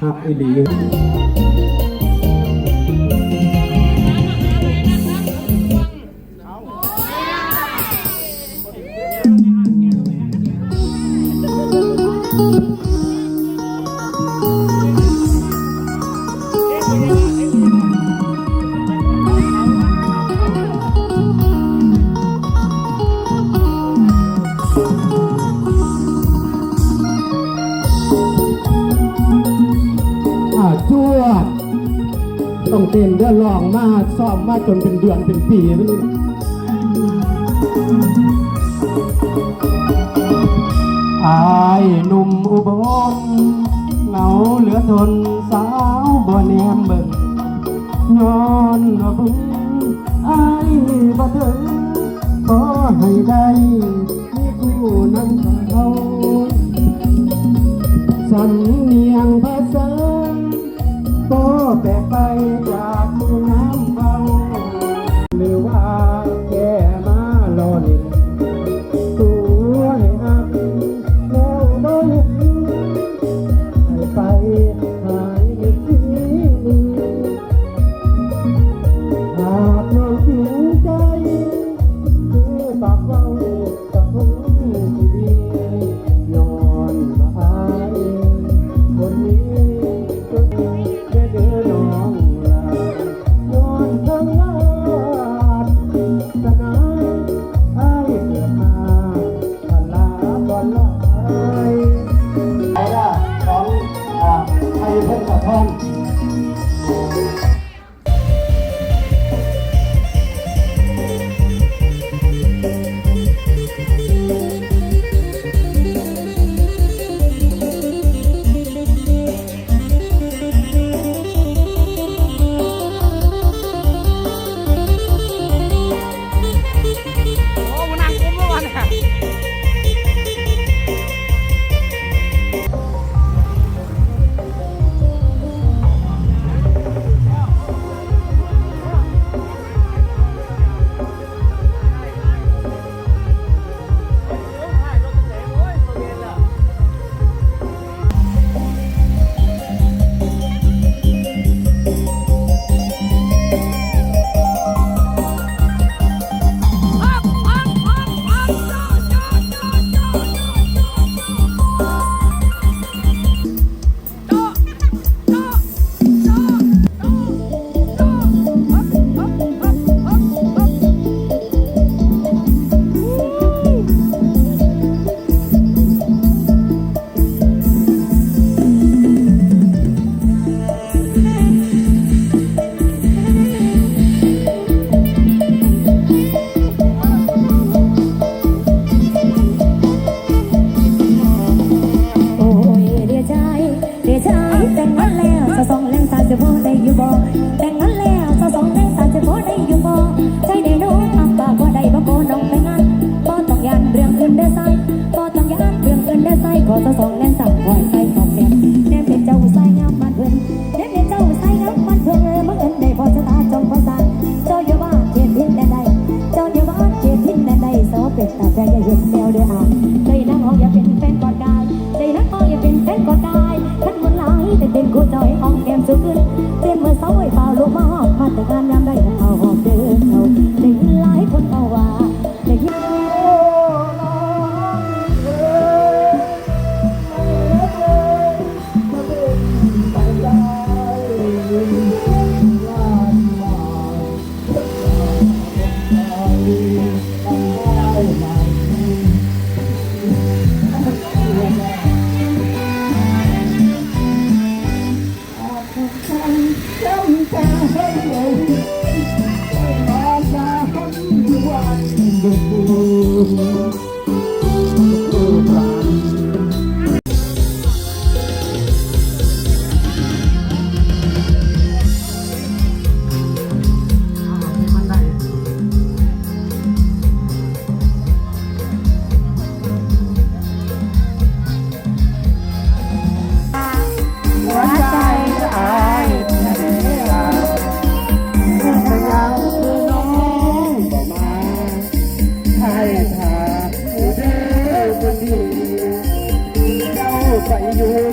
หักอีหลี จนเป็นเดือนเป็นปีไปเลยอายหนุ่มอุบลเหงาเหลือทนสาวบ่แนมเบิ่งย้อนระบุอายบ่เถิงขอให้ได้มีผู้นั่งเขาสัำเนียงภาษาก็แปลกไปจาก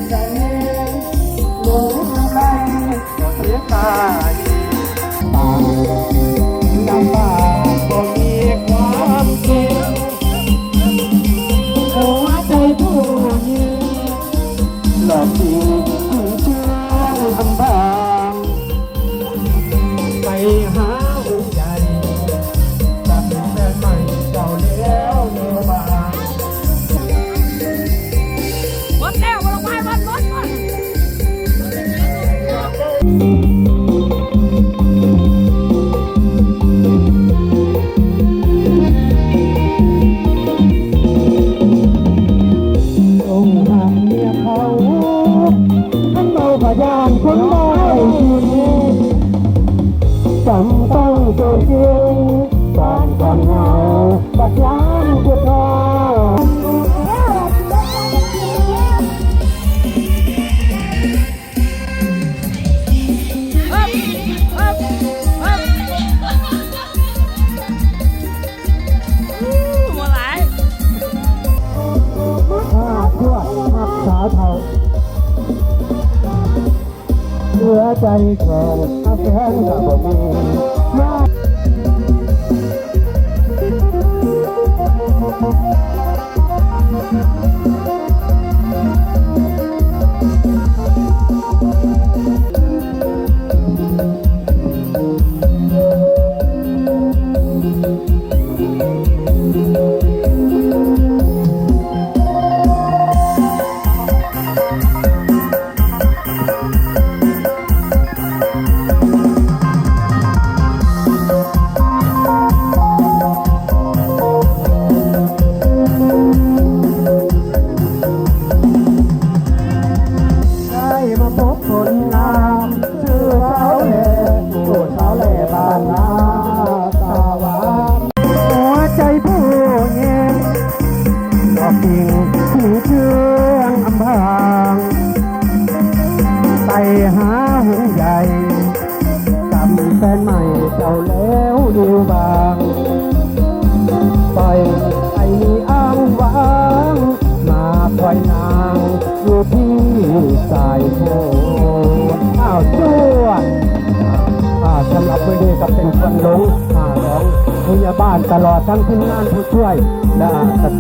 ใจโลภใจเสียใจ จำต้องตัวเองกอนความเหงาบัดลา ใจแข็งอาแฟนกับบ่มี ปล่อยไอ้อ้างว้างมาคอยนางอยู่ที่สายโพอ้าวจวดอ่าสำหรับมือดีกับเป็นคนหลงอ่าร้องพยาบาลตลอดทั้งทีมงานผู้ช่วยและ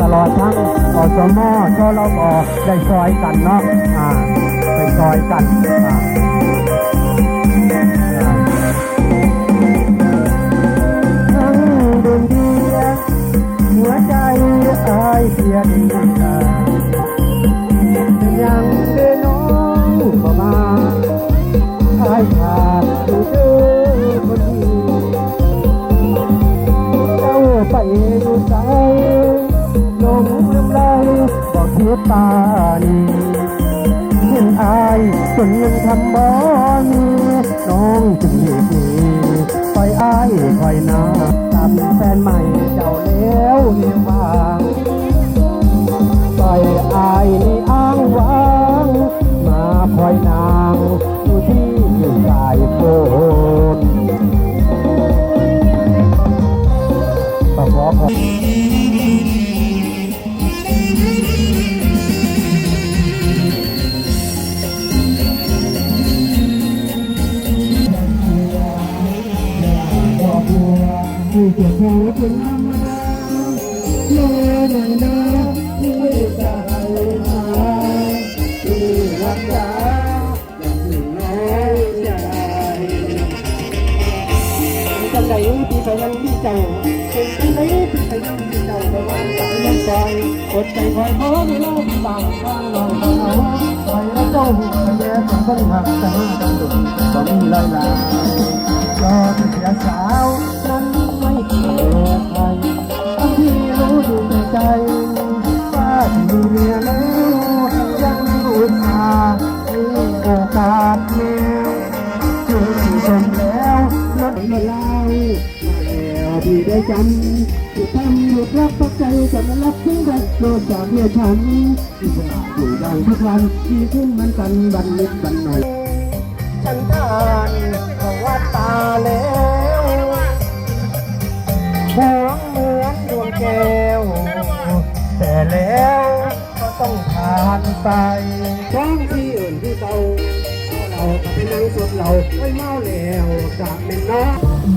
ตลอดทั้งอสมอชลบได้ซอยกันเนาะอ่าไปซอยกันอ่าอ่า อายเสียดีตายังเดินน้องบ่มาอายขาดอยู่เด้อคนดีเจ้าไปอยู่ไกลลงลืมไหลบอกคิดตานีเห็นอายจนเงินทำบ่มีน้องจึงเหตุนี้คอยอายคอยนาตามแฟนใหม่เจ้าแล้วเรียงบา อยอายนี่อ้างว้างมาคอยนางอยู่ที่สายโฟนขอขอขอที่เก็บแค่เป็นธรรมดาโลนันดา ใจคอยขอเวลาบางครั้งลองเอาคอยแล้วเจ้าหัวแย่เป็นคนหักแต่มาดังดุก็มีลอยลายยอดเสียสาวนั้นไม่เกลียใครทั้งที่รู้อยู่ในใจว่าที่มีเมียแล้วยังอุตส่าห์ให้โอกาสเมียเจอที่ชมแล้วลดมาเล่าแล้วที่ได้จำ ใจจะมารับถึงได้โดนจากเมียฉันที่อยู่ดังทุกวันที่ขึ้นมันกันบันนิดบันหน่อยฉันทานของวัดตาแล้วหวงเหมือนดวงแก้ว แต่แล้วก็ต้องผ่านไปท้องที่อื่นที่เตาเราก็ไปนั่งสดเราไม่เมาแล้วจากเป็นน้อง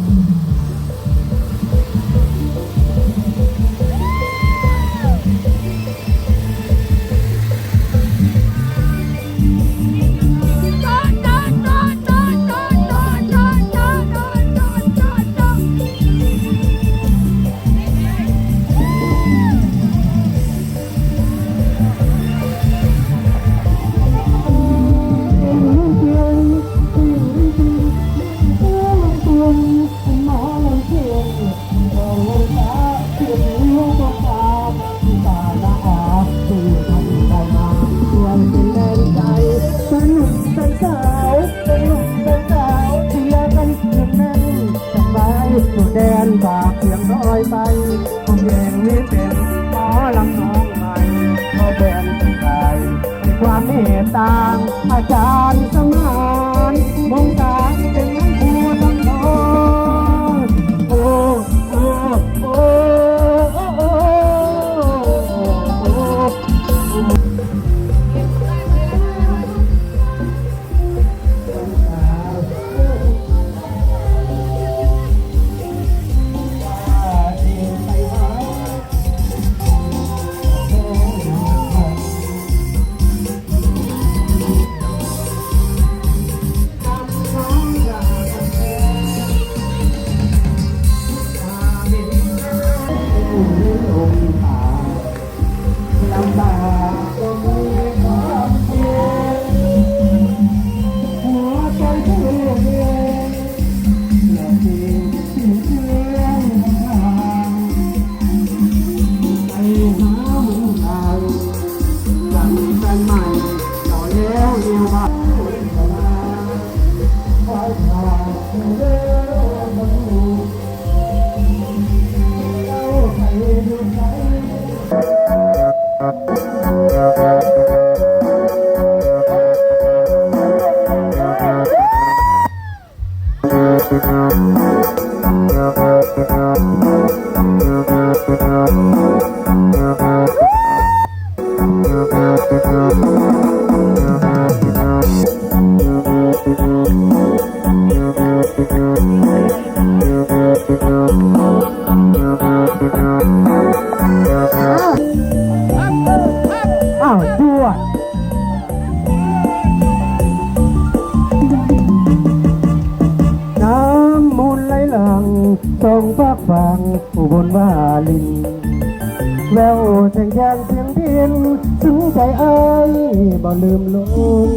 บ่ลืมลุง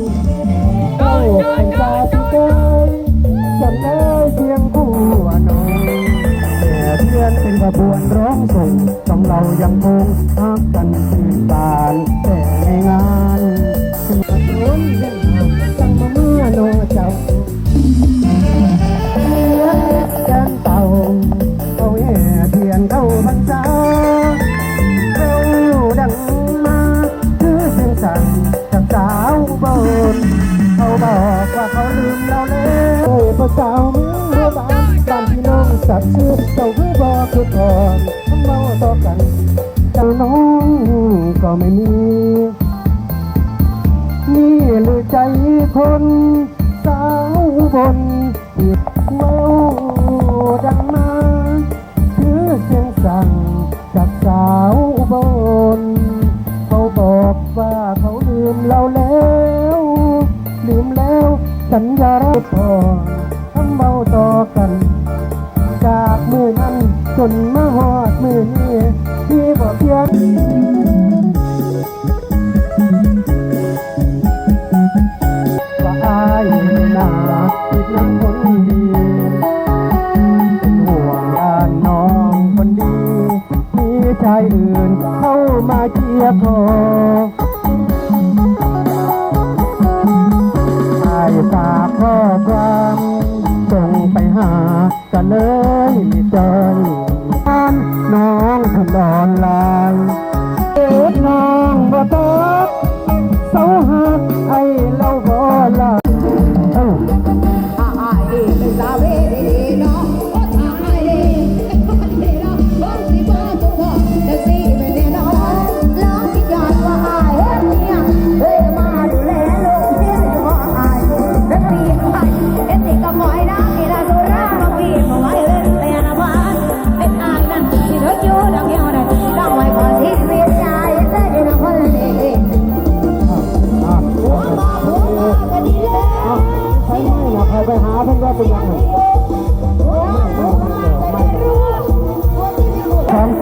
โอ้เป็นตาที่เกยจำได้เพียงคู่อนงแต่เพื่อนเป็นขบวนร้องส่งต้องเรายังคงฮักกันคืนบานแต่ในงานคุณเล่นจังมาเมื่อโนเจ้า ไม่มี นี่หรือใจคนสาวบนเก็บเมาดังมา กก็เลยไม่เจน้องทนอนลาย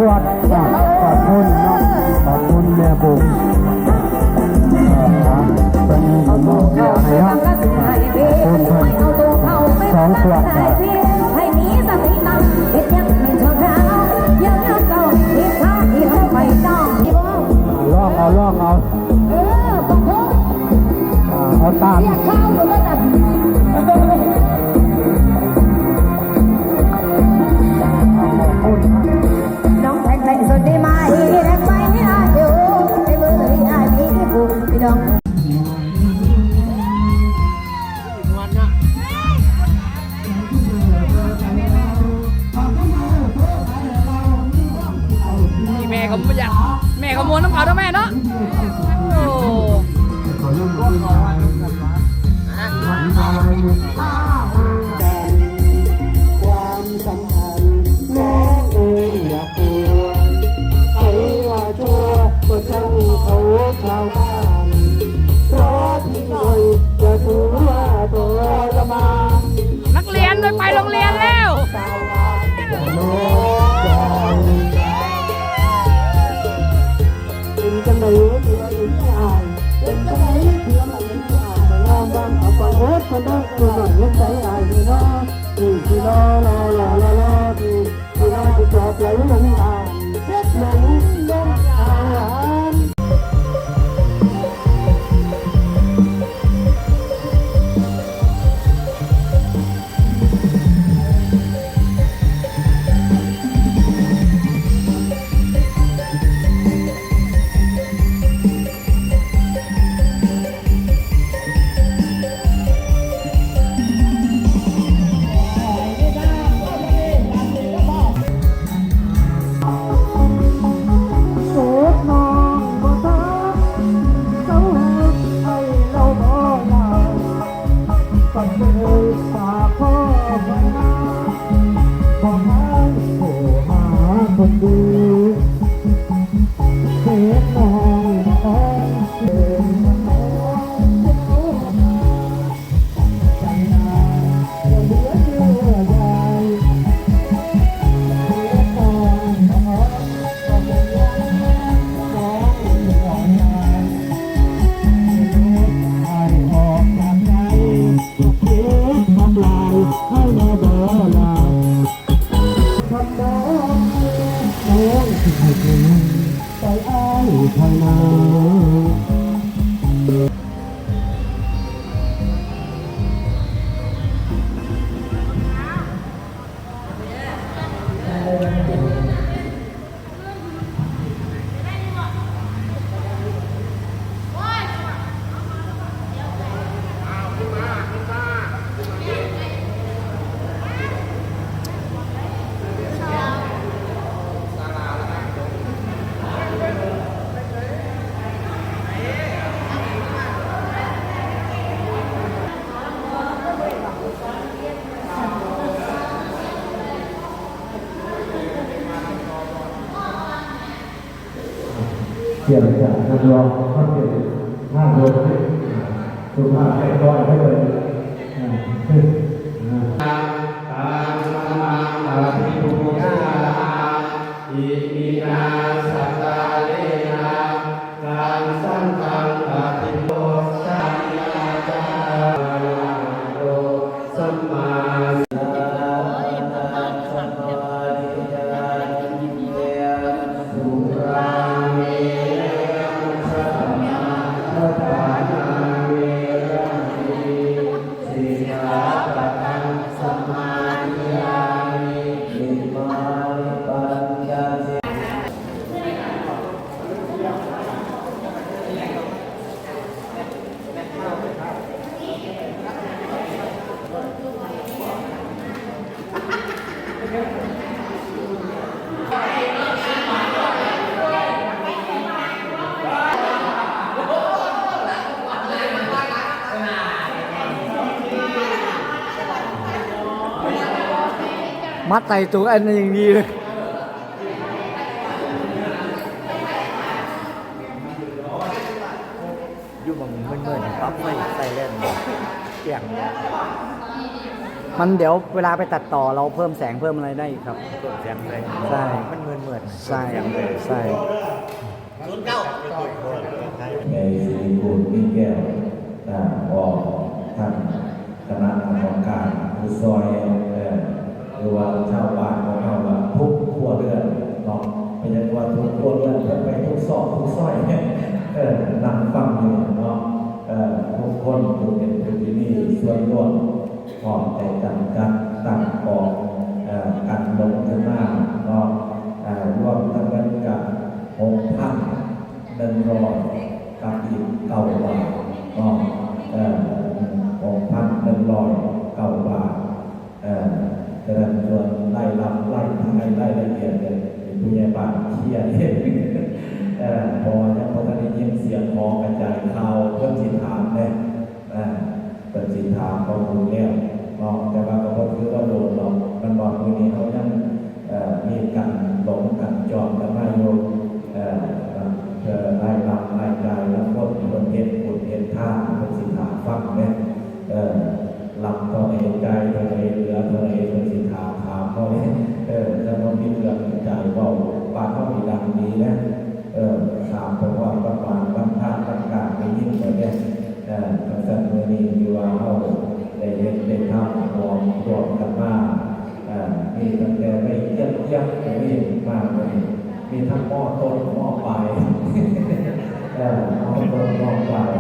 วัดครับขอบคุณน้องขอบคุณแม่บุ๋มเป็นหมอกยาให้ครับขอบคุณสองขวดครับลอกเอาลองเอาเอาตาม ขโมยน้ำเขาเจ้าแม่เนาะ กี่ยวกับนักร้องเขาเป็นท่าโดนสุภาพเรียบร้อยให้เลย มัดใส่ตัวอันนี้อย่างดีเลยอยู่บางเมื่อยๆปั๊บไม่ใส่เล่นเกี่ยงมันเดี๋ยวเวลาไปตัดต่อเราเพิ่มแสงเพิ่มอะไรได้อีกครับ เปิดเสียงเลยใช่ มันเมื่อยเมื่อยใช่ใช่ในสีบุญมีแก้วต่างออกท่านคณะกรรมการผู้ซอย จะไปทุกซอกทุกซอยเออนั่งฟังอยู่เนาะเออทุกคนทุกเป็นผู้ที่มีส่วนร่วมพร้อมใจกันจัดตั้งกองเอ่อการลงทุนหน้าเนาะเอ่อรวมทั้งกันกับหกพันหนึ่งร้อยกับอีกเก้าบาทก็เอ่อหกพันหนึ่งร้อยเก้าบาทเอ่อจะได้ส่วนไล่รับไล่ทางไล่ละเอียดเลยผู้ใหญ่บ้านเครียด เออพอยังพอท่านได้ ยินเสียงหอกระจายเข่าเพื่อนสิถามเลยเออเพื่อนสิถามข้อมูลแล้วเนาะแต่ว่าก็บ่คือว่าโดนหรอกมันบอกมือนี้เขายังมีกันหลงกันจอมกันมาอยู่เอ่อเอ่อรายรับรายจ่ายแล้วคนคนเห็นคนเห็นท่าเพื่อนสิถาฟังเนี่ยเออรับเท่าไหร่ใจเท่าไหร่เหลือเท่าไหร่เพื่อนสิถาถามเขาเนี่ยเออจะมามีเรื่องใจเบาปานเขามีดังดีนะ มีแตั้งแต่ไม่เยี่ยมเยี่ยมก็มีมาเลยมีทั้งหม้อต้นหม้อปลายเออหม้อต้นหม้อปลาย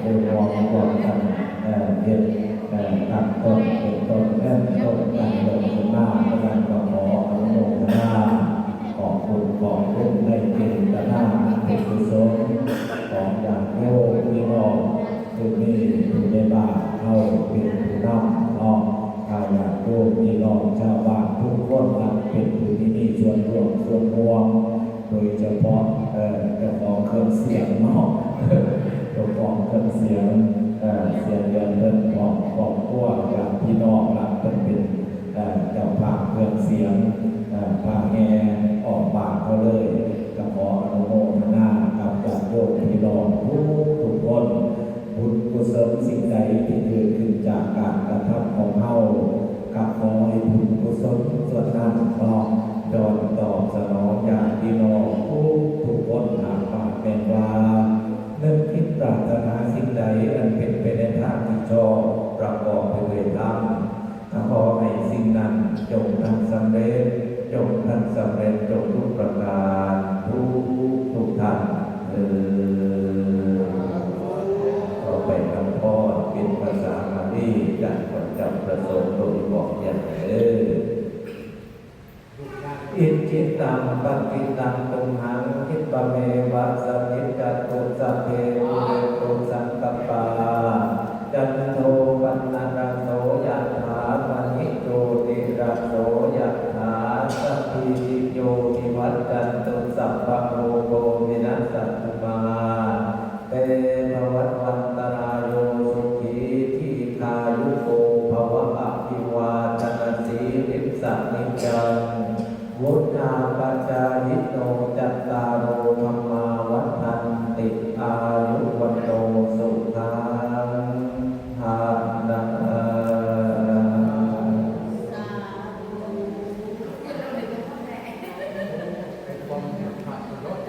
เดี๋ยวรวมรวมกันเออเห็นเออตั้งต้นเป็นต้นแม่ต้นตั้งต้นขึ้นมาแล้วกันก็ขออนุโมทนาขอบคุณขอบคุณในเจตนาเป็นกุศลของอย่างโยมที่น้องคือมีอยู่ในบานเข้าเป็นผู้นำนองทายโยมที่น้องชาบ้าน ทุกคนนับเป็นผู้ที่มีส่วนร่วมส่วนรวมโดยเฉพาะเอ่อเจ้าของเครื่องเสียงเนาะเจ้าของเครื่องเสียงเอ่อเสียงเดือนเดินของของพวกอย่างพี่น้องรักเป็นเป็นเอ่อเจ้าภาพเครื่องเสียงเอ่อพาแง่ออกปากเขาเลยก็ขออนุโมทนากับญาติโยมพี่น้องทุกทุกคนบุญกุศลสิ่งใดที่เกิดขึ้นจากการกระทำของเฮา กับขอให้บุญกุศลส่วนนั้นตอบดอนตอบสนองญาติพี่น้องทุกทุกคนหากปากเป็นว่านึกคิดปรารถนาสิ่งใดอันเป็นไปในทางที่ชอบประกอบไปด้วยธรรมขอให้สิ่งนั้นจงทันสำเร็จจงทันสำเร็จจงทุกประการทุกทุกท่านเออ เป็นภาษาบาลีจากคนจำประสงค์โดยบอกอย่างเอออิจิตังปฏิตังตุมหังคิปะเมวะสัมมิจัตตุสัพเพปุเรตุสังกปาจันโทปันนารังโสยะถามณิโจติระโสยะถาสัพพิโยวิวัจจันตุสัพพะโลโกวินัส